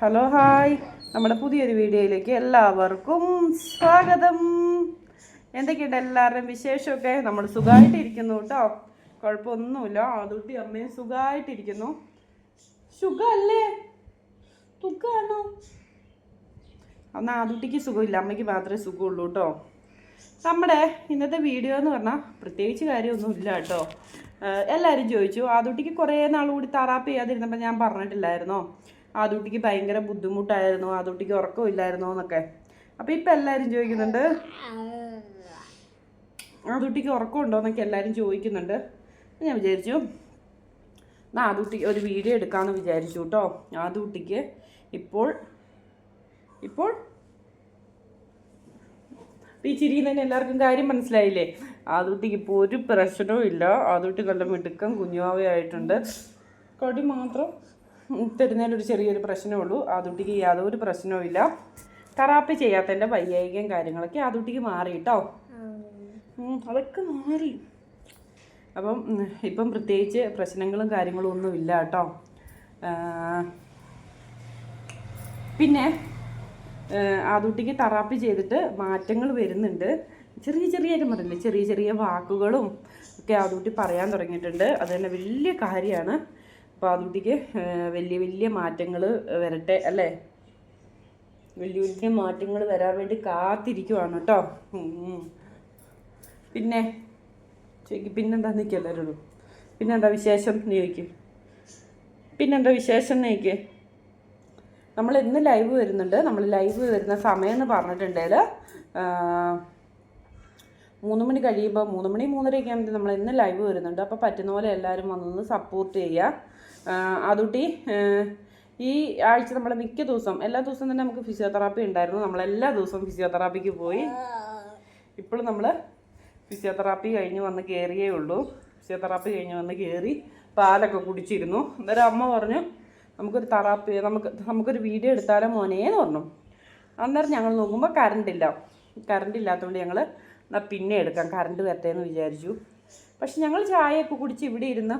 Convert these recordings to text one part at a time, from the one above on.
Hello hi നമ്മുടെ പുതിയൊരു വീഡിയോയിലേക്ക് എല്ലാവർക്കും സ്വാഗതം. എന്തൊക്കെയുണ്ട് എല്ലാവരുടെയും വിശേഷമൊക്കെ? നമ്മൾ സുഖമായിട്ടിരിക്കുന്നു കേട്ടോ. കുഴപ്പമൊന്നുമില്ല. ആദുട്ടി അമ്മയും സുഖമായിട്ടിരിക്കുന്നു. സുഖമല്ലേ? സുഖമാണോ? അന്ന് ആദുട്ടിക്ക് സുഖമില്ല. അമ്മയ്ക്ക് മാത്രമേ സുഖമുള്ളൂ കേട്ടോ. നമ്മുടെ ഇന്നത്തെ വീഡിയോ എന്ന് പറഞ്ഞാൽ പ്രത്യേകിച്ച് കാര്യമൊന്നുമില്ല കേട്ടോ. എല്ലാവരും ചോദിച്ചു. ആദുട്ടിക്ക് കുറേ നാൾ കൂടി തറാപ്പ് ചെയ്യാതിരുന്നപ്പോൾ ഞാൻ പറഞ്ഞിട്ടില്ലായിരുന്നോ? ആദുട്ടിക്ക് ഭയങ്കര ബുദ്ധിമുട്ടായിരുന്നു ആദുട്ടിക്ക് ഉറക്കമില്ലായിരുന്നോ എന്നൊക്കെ. അപ്പോൾ ഇപ്പം എല്ലാരും ചോദിക്കുന്നുണ്ട് ആദുട്ടിക്ക് ഉറക്കമുണ്ടോ എന്നൊക്കെ എല്ലാരും ചോദിക്കുന്നുണ്ട്. ഞാൻ വിചാരിച്ചു ആദുട്ടിക്ക് ഒരു വീഡിയോ എടുക്കാമെന്ന് വിചാരിച്ചു കേട്ടോ ആദുട്ടിക്ക് ഇപ്പോൾ ഇപ്പോൾ ഈ ചിരിയിൽ തന്നെ എല്ലാവർക്കും കാര്യം മനസ്സിലായില്ലേ? ആദൂട്ടിക്ക് ഇപ്പോൾ ഒരു പ്രശ്നവും ഇല്ല. ആദൂട്ടി നല്ല മിടുക്കം കുഞ്ഞുവാവയായിട്ടുണ്ട്. കൊടി മാത്രം തരുന്നതിലൊരു ചെറിയൊരു പ്രശ്നമേ ഉള്ളൂ. ആദൂട്ടിക്ക് യാതൊരു പ്രശ്നവും ഇല്ല. തെറാപ്പി ചെയ്യാത്തതിന്റെ വൈകാരികം കാര്യങ്ങളൊക്കെ ആദൂട്ടിക്ക് മാറി കേട്ടോ. അതൊക്കെ മാറി. അപ്പം ഇപ്പം പ്രത്യേകിച്ച് പ്രശ്നങ്ങളും കാര്യങ്ങളും ഒന്നും ഇല്ല കേട്ടോ. പിന്നെ ആദുട്ടിക്ക് തെറാപ്പി ചെയ്തിട്ട് മാറ്റങ്ങൾ വരുന്നുണ്ട്. ചെറിയ ചെറിയ പറഞ്ഞില്ലേ? ചെറിയ ചെറിയ വാക്കുകളും ഒക്കെ ആദൂട്ടി പറയാൻ തുടങ്ങിയിട്ടുണ്ട്. അത് തന്നെ വലിയ കാര്യമാണ്. ഏഹ് വലിയ വലിയ മാറ്റങ്ങൾ വരട്ടെ അല്ലേ? വലിയ വലിയ മാറ്റങ്ങൾ വരാൻ വേണ്ടി കാത്തിരിക്കുവാണ് കേട്ടോ. പിന്നെ ചോദിക്കും പിന്നെന്താ നിൽക്കുക പിന്നെന്താ വിശേഷം നീക്ക് പിന്നെന്താ വിശേഷം നീക്ക് നമ്മൾ ഇന്ന് ലൈവ് വരുന്നുണ്ട്. നമ്മൾ ലൈവ് വരുന്ന സമയം എന്ന് പറഞ്ഞിട്ടുണ്ടെങ്കിൽ മൂന്ന് മണി കഴിയുമ്പോൾ മൂന്ന് മണി മൂന്നരയൊക്കെ ആകുമ്പോൾ നമ്മൾ ഇന്ന് ലൈവ് വരുന്നുണ്ട്. അപ്പോൾ പറ്റുന്ന പോലെ എല്ലാവരും വന്നൊന്ന് സപ്പോർട്ട് ചെയ്യുക അതുകൂട്ടി ഈ ആഴ്ച നമ്മൾ മിക്ക ദിവസം എല്ലാ ദിവസവും തന്നെ നമുക്ക് ഫിസിയോതെറാപ്പി ഉണ്ടായിരുന്നു. നമ്മൾ എല്ലാ ദിവസവും ഫിസിയോതെറാപ്പിക്ക് പോയി. ഇപ്പോൾ നമ്മൾ ഫിസിയോതെറാപ്പി കഴിഞ്ഞ് വന്ന് കയറിയേ ഉള്ളൂ. ഫിസിയോതെറാപ്പി കഴിഞ്ഞ് വന്ന് കയറി പാലൊക്കെ കുടിച്ചിരുന്നു. അന്നേരം അമ്മ പറഞ്ഞു നമുക്കൊരു തെറാപ്പി നമുക്ക് നമുക്കൊരു വീഡിയോ എടുത്താലോ മോനേന്ന് എന്ന് പറഞ്ഞു. അന്നേരം ഞങ്ങൾ നോക്കുമ്പോൾ കറണ്ട് ഇല്ല. കറണ്ട് ഇല്ലാത്തതുകൊണ്ട് ഞങ്ങൾ എന്നാൽ പിന്നെ എടുക്കാം. കറണ്ട് വരട്ടെ എന്ന് വിചാരിച്ചു. പക്ഷെ ഞങ്ങൾ ചായയൊക്കെ കുടിച്ച് ഇവിടെ ഇരുന്ന്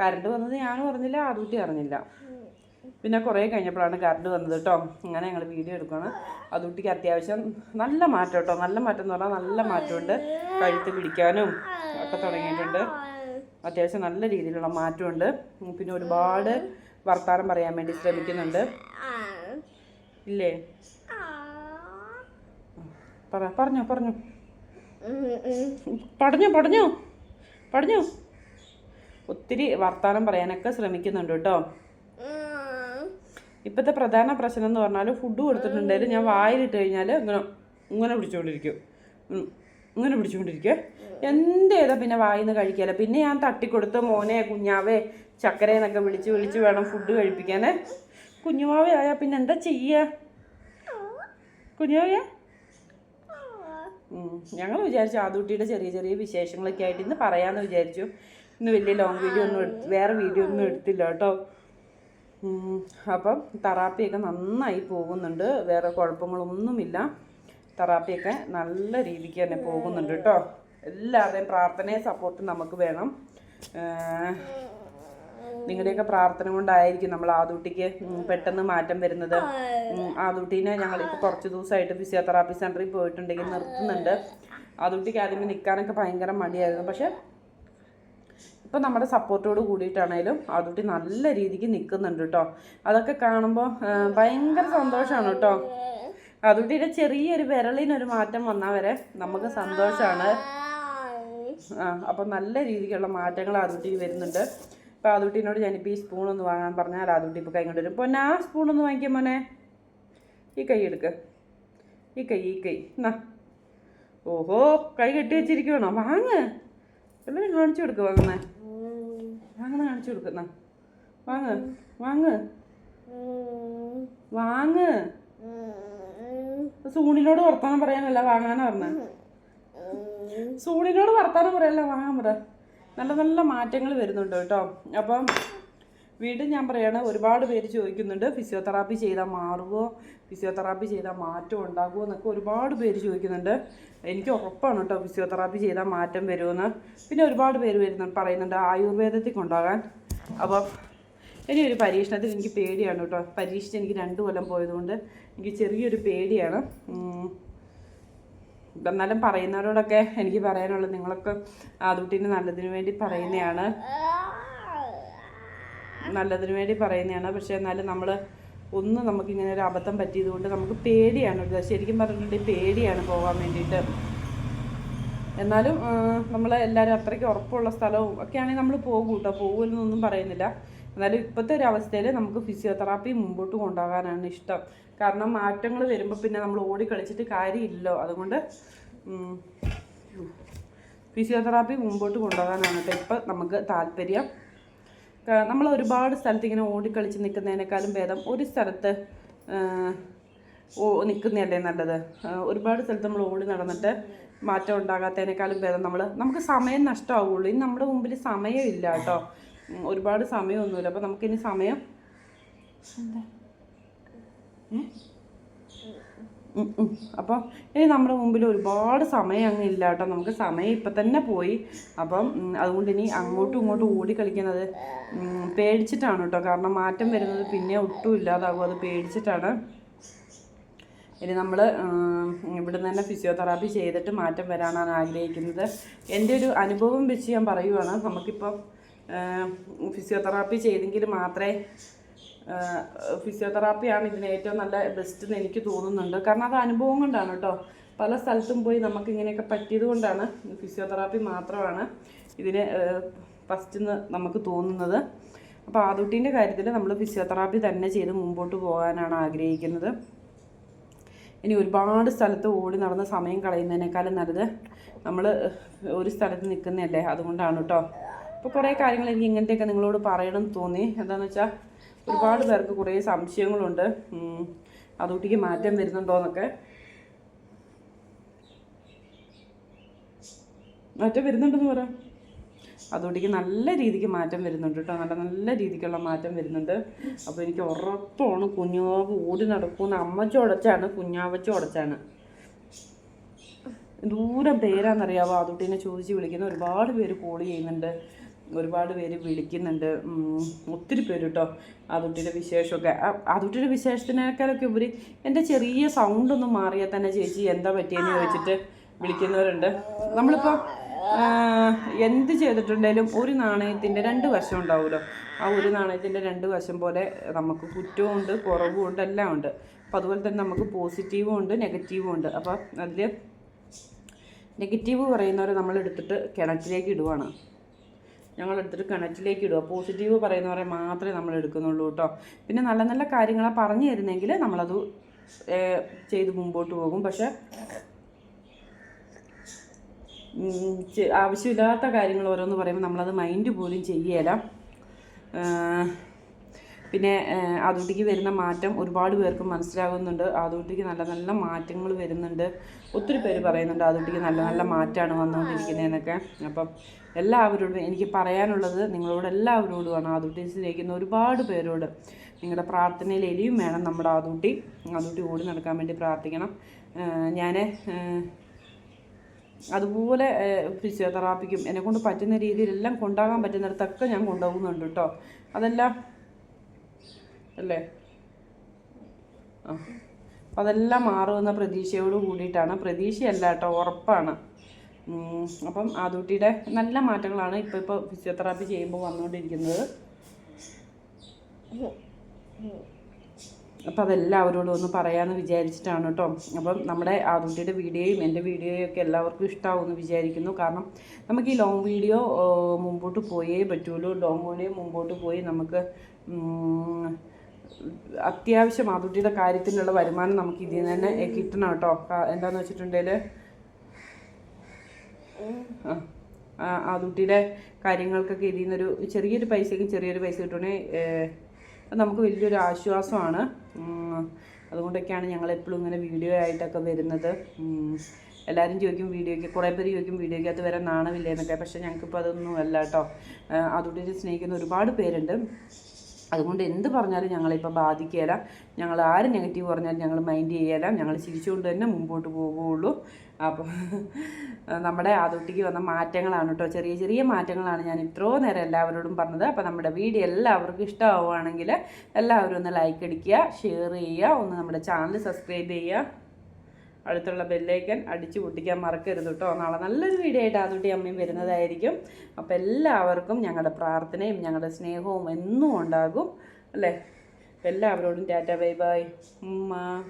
കറണ്ട് വന്നത് ഞാൻ പറഞ്ഞില്ല ആദൂട്ടി അറിഞ്ഞില്ല പിന്നെ കുറേ കഴിഞ്ഞപ്പോഴാണ് കറണ്ട് വന്നത് കേട്ടോ. അങ്ങനെ ഞങ്ങൾ വീഡിയോ എടുക്കുകയാണ്. അതുകുട്ടിക്ക് അത്യാവശ്യം നല്ല മാറ്റം കേട്ടോ. നല്ല മാറ്റം എന്ന് പറഞ്ഞാൽ നല്ല മാറ്റമുണ്ട്. കഴുത്ത് പിടിക്കാനും ഒക്കെ തുടങ്ങിയിട്ടുണ്ട്. അത്യാവശ്യം നല്ല രീതിയിലുള്ള മാറ്റമുണ്ട്. പിന്നെ ഒരുപാട് വർത്താനം പറയാൻ വേണ്ടി ശ്രമിക്കുന്നുണ്ട്. ഇല്ലേ? പറ പറഞ്ഞോ പറഞ്ഞോ. പടഞ്ഞോ പടഞ്ഞോ പടഞ്ഞോ ഒത്തിരി വർത്താനം പറയാനൊക്കെ ശ്രമിക്കുന്നുണ്ട് കേട്ടോ. ഇപ്പോഴത്തെ പ്രധാന പ്രശ്നം എന്ന് പറഞ്ഞാൽ ഫുഡ് കൊടുത്തിട്ടുണ്ടെങ്കിൽ ഞാൻ വായിലിട്ട് കഴിഞ്ഞാൽ ഇങ്ങനെ ഇങ്ങനെ പിടിച്ചുകൊണ്ടിരിക്കും. ഇങ്ങനെ പിടിച്ചുകൊണ്ടിരിക്കുക എന്തേതാ പിന്നെ വായിൽ നിന്ന് കഴിക്കാല പിന്നെ ഞാൻ തട്ടിക്കൊടുത്ത് മോനെ കുഞ്ഞാവേ ചക്കരയെന്നൊക്കെ വിളിച്ച് വിളിച്ച് വേണം ഫുഡ് കഴിപ്പിക്കാനേ. കുഞ്ഞുമാവേ ആയാൽ പിന്നെ എന്താ ചെയ്യുക കുഞ്ഞുമാവേ ഞങ്ങൾ വിചാരിച്ചു ആദൂട്ടിയുടെ ചെറിയ ചെറിയ വിശേഷങ്ങളൊക്കെ ആയിട്ട് ഇന്ന് പറയാമെന്ന് വിചാരിച്ചു. ഇന്ന് വലിയ ലോങ് വീഡിയോ ഒന്നും എടുത്ത് വേറെ വീഡിയോ ഒന്നും എടുത്തില്ല കേട്ടോ. അപ്പം തെറാപ്പിയൊക്കെ നന്നായി പോകുന്നുണ്ട്. വേറെ കുഴപ്പങ്ങളൊന്നുമില്ല. തെറാപ്പിയൊക്കെ നല്ല രീതിക്ക് തന്നെ പോകുന്നുണ്ട് കേട്ടോ. എല്ലാവരുടെയും പ്രാർത്ഥനയും സപ്പോർട്ടും നമുക്ക് വേണം. നിങ്ങളുടെയൊക്കെ പ്രാർത്ഥന കൊണ്ടായിരിക്കും നമ്മൾ ആദൂട്ടിക്ക് പെട്ടെന്ന് മാറ്റം വരുന്നത്. ആദൂട്ടിനെ ഇപ്പോൾ കുറച്ച് ദിവസമായിട്ട് ഫിസിയോതെറാപ്പി സെന്ററിൽ പോയിട്ടുണ്ടെങ്കിൽ നിർത്തുന്നുണ്ട്. ആദൂട്ടിക്ക് ആദ്യമേ നിൽക്കാനൊക്കെ ഭയങ്കര മടിയായിരുന്നു. പക്ഷേ ഇപ്പം നമ്മുടെ സപ്പോർട്ടോട് കൂടിയിട്ടാണേലും ആദൂട്ടി നല്ല രീതിക്ക് നിൽക്കുന്നുണ്ട് കേട്ടോ അതൊക്കെ കാണുമ്പോൾ ഭയങ്കര സന്തോഷമാണ് കേട്ടോ ആദൂട്ടിയുടെ ചെറിയൊരു വിരളിനൊരു മാറ്റം വന്നാൽ വരെ നമുക്ക് സന്തോഷമാണ് ആ അപ്പം നല്ല രീതിക്കുള്ള മാറ്റങ്ങൾ ആദൂട്ടിക്ക് വരുന്നുണ്ട്. അപ്പോൾ ആദൂട്ടിനോട് ഞാനിപ്പോൾ ഈ സ്പൂൺ ഒന്ന് വാങ്ങാൻ പറഞ്ഞാൽ ആദുട്ടി ഇപ്പോൾ കൈ കൊണ്ട് വരും. പൊന്നെ ആ സ്പൂൺ ഒന്ന് വാങ്ങിക്കാൻ മോനെ. ഈ കൈ എടുക്ക്. ഈ കൈ ഈ കൈ. എന്നാ ഓഹോ കൈ കെട്ടി വെച്ചിരിക്കുവാണോ? വാങ്ങ്. എല്ലാവരും കാണിച്ചു കൊടുക്കുക വാങ്ങുന്നേ. വാങ്ങുന്ന കാണിച്ചു കൊടുക്കുന്ന വാങ്ങ്. വാങ്ങ്. വാങ്ങ്. സൂണിനോട് വർത്താനം പറയാനല്ല വാങ്ങാനാ പറഞ്ഞ. സൂണിനോട് വർത്താനം പറയാനല്ല വാങ്ങാൻ പറ. നല്ല നല്ല മാറ്റങ്ങൾ വരുന്നുണ്ട് കേട്ടോ. അപ്പം വീണ്ടും ഞാൻ പറയാണ് ഒരുപാട് പേര് ചോദിക്കുന്നുണ്ട് ഫിസിയോതെറാപ്പി ചെയ്താൽ മാറുമോ ഫിസിയോതെറാപ്പി ചെയ്താൽ മാറ്റം ഉണ്ടാകുമോ എന്നൊക്കെ ഒരുപാട് പേര് ചോദിക്കുന്നുണ്ട്. എനിക്ക് ഉറപ്പാണ് കേട്ടോ ഫിസിയോതെറാപ്പി ചെയ്താൽ മാറ്റം വരുമെന്ന് പിന്നെ ഒരുപാട് പേര് വരുന്നുണ്ട് പറയുന്നുണ്ട് ആയുർവേദത്തിൽ കൊണ്ടാകാൻ അപ്പം ഇനി ഒരു പരീക്ഷണത്തിൽ എനിക്ക് പേടിയാണ് കേട്ടോ. പരീക്ഷിച്ച് എനിക്ക് രണ്ട് കൊല്ലം പോയതുകൊണ്ട് എനിക്ക് ചെറിയൊരു പേടിയാണ്. എന്നാലും പറയുന്നവരോടൊക്കെ എനിക്ക് പറയാനുള്ളത് നിങ്ങളൊക്കെ ആദുട്ടിന് നല്ലതിന് വേണ്ടി പറയുന്നതാണ് നല്ലതിന് വേണ്ടി പറയുന്നതാണ് പക്ഷേ എന്നാലും നമ്മൾ ഒന്ന് നമുക്കിങ്ങനെ ഒരു അബദ്ധം പറ്റിയത് കൊണ്ട് നമുക്ക് പേടിയാണ്. ശരിക്കും പറഞ്ഞിട്ടുണ്ടെങ്കിൽ പേടിയാണ് പോകാൻ വേണ്ടിയിട്ട്. എന്നാലും നമ്മൾ എല്ലാവരും അത്രയ്ക്ക് ഉറപ്പുള്ള സ്ഥലവും ഒക്കെയാണെങ്കിൽ നമ്മൾ പോകും കേട്ടോ. പോകുമെന്നൊന്നും പറയുന്നില്ല. എന്നാലും ഇപ്പോഴത്തെ ഒരു അവസ്ഥയിൽ നമുക്ക് ഫിസിയോതെറാപ്പി മുമ്പോട്ട് കൊണ്ടുപോകാനാണ് ഇഷ്ടം. കാരണം മാറ്റങ്ങൾ വരുമ്പോൾ പിന്നെ നമ്മൾ ഓടി കളിച്ചിട്ട് കാര്യമില്ലല്ലോ. അതുകൊണ്ട് ഫിസിയോതെറാപ്പി മുമ്പോട്ട് കൊണ്ടുപോകാനാണ് കേട്ടോ ഇപ്പം നമുക്ക് താല്പര്യം. നമ്മൾ ഒരുപാട് സ്ഥലത്ത് ഇങ്ങനെ ഓടിക്കളിച്ച് നിൽക്കുന്നതിനേക്കാളും ഭേദം ഒരു സ്ഥലത്ത് നിൽക്കുന്നതല്ലേ നല്ലത്? ഒരുപാട് സ്ഥലത്ത് നമ്മൾ ഓടി നടന്നിട്ട് മാറ്റം ഉണ്ടാകാത്തതിനേക്കാളും ഭേദം നമ്മൾ നമുക്ക് സമയം നഷ്ടമാവുള്ളൂ. ഇനി നമ്മുടെ മുമ്പിൽ സമയമില്ല കേട്ടോ. ഒരുപാട് സമയമൊന്നുമില്ല. അപ്പോൾ നമുക്കിനി സമയം എന്താ. അപ്പം ഇനി നമ്മുടെ മുമ്പിൽ ഒരുപാട് സമയം അങ്ങ് ഇല്ല കേട്ടോ. നമുക്ക് സമയം ഇപ്പം തന്നെ പോയി. അപ്പം അതുകൊണ്ട് ഇനി അങ്ങോട്ടും ഇങ്ങോട്ടും ഓടി കളിക്കുന്നത് പേടിച്ചിട്ടാണ് കേട്ടോ. കാരണം മാറ്റം വരുന്നത് പിന്നെ ഒട്ടും ഇല്ലാതാകും. അത് പേടിച്ചിട്ടാണ്. ഇനി നമ്മൾ ഇവിടുന്ന് തന്നെ ഫിസിയോതെറാപ്പി ചെയ്തിട്ട് മാറ്റം വരാനാണ് ആഗ്രഹിക്കുന്നത്. എന്റെ ഒരു അനുഭവം വെച്ച് ഞാൻ പറയുവാണ്. നമുക്കിപ്പം ഫിസിയോതെറാപ്പി ചെയ്തെങ്കിൽ മാത്രമേ ഫിസിയോതെറാപ്പിയാണ് ഇതിന് ഏറ്റവും നല്ല ബെസ്റ്റ് എന്ന് എനിക്ക് തോന്നുന്നുണ്ട്. കാരണം അത് അനുഭവം കൊണ്ടാണ് കേട്ടോ. പല സ്ഥലത്തും പോയി നമുക്ക് ഇങ്ങനെയൊക്കെ പറ്റിയത് കൊണ്ടാണ് ഫിസിയോതെറാപ്പി മാത്രമാണ് ഇതിന് ഫസ്റ്റ് എന്ന് നമുക്ക് തോന്നുന്നത്. അപ്പോൾ ആദുട്ടീന്റെ കാര്യത്തിൽ നമ്മൾ ഫിസിയോതെറാപ്പി തന്നെ ചെയ്ത് മുമ്പോട്ട് പോകാനാണ് ആഗ്രഹിക്കുന്നത്. ഇനി ഒരുപാട് സ്ഥലത്ത് ഓടി നടന്ന് സമയം കളയുന്നതിനേക്കാളും നല്ലത് നമ്മൾ ഒരു സ്ഥലത്ത് നിൽക്കുന്നതല്ലേ? അതുകൊണ്ടാണ് കേട്ടോ. അപ്പോൾ കുറേ കാര്യങ്ങൾ എനിക്ക് ഇങ്ങനത്തെയൊക്കെ നിങ്ങളോട് പറയണം തോന്നി. എന്താണെന്ന് വെച്ചാൽ ഒരുപാട് പേർക്ക് കുറേ സംശയങ്ങളുണ്ട്. അതുകൂട്ടിക്ക് മാറ്റം വരുന്നുണ്ടോയെന്നൊക്കെ മാറ്റം വരുന്നുണ്ടെന്ന് പറ. അതുകൊണ്ടിക്ക് നല്ല രീതിക്ക് മാറ്റം വരുന്നുണ്ട് കേട്ടോ. നല്ല നല്ല രീതിക്കുള്ള മാറ്റം വരുന്നുണ്ട്. അപ്പോൾ എനിക്ക് ഉറപ്പാണ് കുഞ്ഞാവ് ഓടി നടക്കുന്ന അമ്മച്ച ഉടച്ചാണ് കുഞ്ഞാവച്ച ഉടച്ചാണ്. ദൂരം പേരാണെന്നറിയാവോ അതുട്ടിനെ ചോദിച്ച് വിളിക്കുന്ന ഒരുപാട് പേര് കോൾ ചെയ്യുന്നുണ്ട്. ഒരുപാട് പേര് വിളിക്കുന്നുണ്ട്. ഒത്തിരി പേര് കേട്ടോ അതുട്ടിയുടെ വിശേഷമൊക്കെ. അതുട്ടിയുടെ വിശേഷത്തിനേക്കാളൊക്കെ ഉപരി എന്റെ ചെറിയ സൗണ്ട് ഒന്ന് മാറിയാൽ തന്നെ ചേച്ചി എന്താ പറ്റിയെന്ന് ചോദിച്ചിട്ട് വിളിക്കുന്നവരുണ്ട്. നമ്മളിപ്പോൾ എന്ത് ചെയ്തിട്ടുണ്ടെങ്കിലും ഒരു നാണയത്തിന്റെ രണ്ട് വശം ഉണ്ടാവുമല്ലോ. ആ ഒരു നാണയത്തിന്റെ രണ്ട് വശം പോലെ നമുക്ക് കുറ്റവും ഉണ്ട് കുറവും ഉണ്ട് എല്ലാം ഉണ്ട് അപ്പോൾ അതുപോലെ തന്നെ നമുക്ക് പോസിറ്റീവും ഉണ്ട് നെഗറ്റീവും ഉണ്ട്. അപ്പോൾ അതിൽ നെഗറ്റീവ് പറയുന്നവരെ നമ്മൾ എടുത്തിട്ട് കിണറ്റിലേക്ക് ഇടുവാണ്. ഞങ്ങൾ എടുത്തിട്ട് കിണറ്റിലേക്ക് ഇടുക. പോസിറ്റീവ് പറയുന്നവരെ മാത്രമേ നമ്മൾ എടുക്കുന്നുള്ളൂ കേട്ടോ പിന്നെ നല്ല നല്ല കാര്യങ്ങളാണ് പറഞ്ഞു തരുന്നെങ്കിൽ നമ്മളത് ചെയ്ത് മുമ്പോട്ട് പോകും. പക്ഷേ ആവശ്യമില്ലാത്ത കാര്യങ്ങൾ ഓരോന്ന് പറയുമ്പോൾ നമ്മളത് മൈൻഡ് പോലും ചെയ്യേല. പിന്നെ ആദൂട്ടിക്ക് വരുന്ന മാറ്റം ഒരുപാട് പേർക്ക് മനസ്സിലാകുന്നുണ്ട്. ആദൂട്ടിക്ക് നല്ല നല്ല മാറ്റങ്ങൾ വരുന്നുണ്ട്. ഒത്തിരി പേര് പറയുന്നുണ്ട് ആദൂട്ടിക്ക് നല്ല നല്ല മാറ്റമാണ് വന്നുകൊണ്ടിരിക്കുന്നതെന്നൊക്കെ അപ്പം എല്ലാവരോടും എനിക്ക് പറയാനുള്ളത് നിങ്ങളോട് എല്ലാവരോടുമാണ്. ആദൂട്ടി സ്നേഹിക്കുന്ന ഒരുപാട് പേരോട് നിങ്ങളുടെ പ്രാർത്ഥനയിൽ എലിയും വേണം നമ്മുടെ ആദൂട്ടി ആദൂട്ടി ഓടി നടക്കാൻ വേണ്ടി പ്രാർത്ഥിക്കണം. ഞാൻ അതുപോലെ ഫിസിയോതെറാപ്പിക്കും എന്നെ കൊണ്ട് പറ്റുന്ന രീതിയിലെല്ലാം കൊണ്ടാകാൻ പറ്റുന്നിടത്തൊക്കെ ഞാൻ കൊണ്ടുപോകുന്നുണ്ട് കേട്ടോ. അതെല്ലാം അല്ലേ? ആ. അപ്പം അതെല്ലാം മാറുമെന്ന പ്രതീക്ഷയോട് കൂടിയിട്ടാണ്. പ്രതീക്ഷയല്ല കേട്ടോ ഉറപ്പാണ്. അപ്പം ആദൂട്ടിയുടെ നല്ല മാറ്റങ്ങളാണ് ഇപ്പോൾ ഇപ്പോൾ ഫിസിയോതെറാപ്പി ചെയ്യുമ്പോൾ വന്നുകൊണ്ടിരിക്കുന്നത്. അപ്പോൾ അതെല്ലാവരോടും ഒന്ന് പറയാമെന്ന് വിചാരിച്ചിട്ടാണ് കേട്ടോ. അപ്പം നമ്മുടെ ആദൂട്ടിയുടെ വീഡിയോയും എന്റെ വീഡിയോയും ഒക്കെ എല്ലാവർക്കും ഇഷ്ടമാവുമെന്ന് വിചാരിക്കുന്നു. കാരണം നമുക്ക് ഈ ലോങ് വീഡിയോ മുമ്പോട്ട് പോയേ പറ്റുള്ളൂ. ലോങ് വീഡിയോ മുമ്പോട്ട് പോയി നമുക്ക് അത്യാവശ്യം ആദുട്ടിയുടെ കാര്യത്തിനുള്ള വരുമാനം നമുക്ക് ഇതിൽ നിന്ന് തന്നെ കിട്ടണം കേട്ടോ. എന്താന്ന് വെച്ചിട്ടുണ്ടെങ്കിൽ ആ ആദുട്ടിയുടെ കാര്യങ്ങൾക്കൊക്കെ ഇതിൽ നിന്നൊരു ചെറിയൊരു പൈസയ്ക്ക് ചെറിയൊരു പൈസ കിട്ടുകയാണെങ്കിൽ നമുക്ക് വലിയൊരു ആശ്വാസമാണ്. അതുകൊണ്ടൊക്കെയാണ് ഞങ്ങൾ എപ്പോഴും ഇങ്ങനെ വീഡിയോ ആയിട്ടൊക്കെ വരുന്നത്. എല്ലാവരും ചോദിക്കും വീഡിയോയ്ക്ക് കുറേ പേര് ചോദിക്കും വീഡിയോയ്ക്കകത്ത് വരാൻ നാണമില്ലേ എന്നൊക്കെ പക്ഷേ ഞങ്ങൾക്കിപ്പോൾ അതൊന്നും അല്ല കേട്ടോ. അതുകൊണ്ട് സ്നേഹിക്കുന്ന ഒരുപാട് പേരുണ്ട്. അതുകൊണ്ട് എന്ത് പറഞ്ഞാലും ഞങ്ങളിപ്പോൾ ബാധിക്കുകയില്ല ഞങ്ങൾ ആര് നെഗറ്റീവ് പറഞ്ഞാലും ഞങ്ങൾ മൈൻഡ് ചെയ്യല. ഞങ്ങൾ ചിരിച്ചുകൊണ്ട് തന്നെ മുമ്പോട്ട് പോകുകയുള്ളൂ അപ്പോൾ നമ്മുടെ ആദോട്ടിക്ക് വന്ന മാറ്റങ്ങളാണ് കേട്ടോ ചെറിയ ചെറിയ മാറ്റങ്ങളാണ് ഞാൻ ഇത്രയോ നേരം എല്ലാവരോടും പറഞ്ഞത്. അപ്പോൾ നമ്മുടെ വീഡിയോ എല്ലാവർക്കും ഇഷ്ടമാവുകയാണെങ്കിൽ എല്ലാവരും ഒന്ന് ലൈക്ക് അടിക്കുക ഷെയർ ചെയ്യുക ഒന്ന് നമ്മുടെ ചാനൽ സബ്സ്ക്രൈബ് ചെയ്യുക. അടുത്തുള്ള ബെല്ലേക്കൻ അടിച്ച് പൊട്ടിക്കാൻ മറക്കരുത് കേട്ടോ. നാളെ നല്ലൊരു വീഡിയോ ആയിട്ട് ആദ്യട്ടി അമ്മയും വരുന്നതായിരിക്കും. അപ്പോൾ എല്ലാവർക്കും ഞങ്ങളുടെ പ്രാർത്ഥനയും ഞങ്ങളുടെ സ്നേഹവും എന്നും ഉണ്ടാകും. അല്ലേ? എല്ലാവരോടും ടാറ്റ ബൈ ബൈ. ഉമ്മ.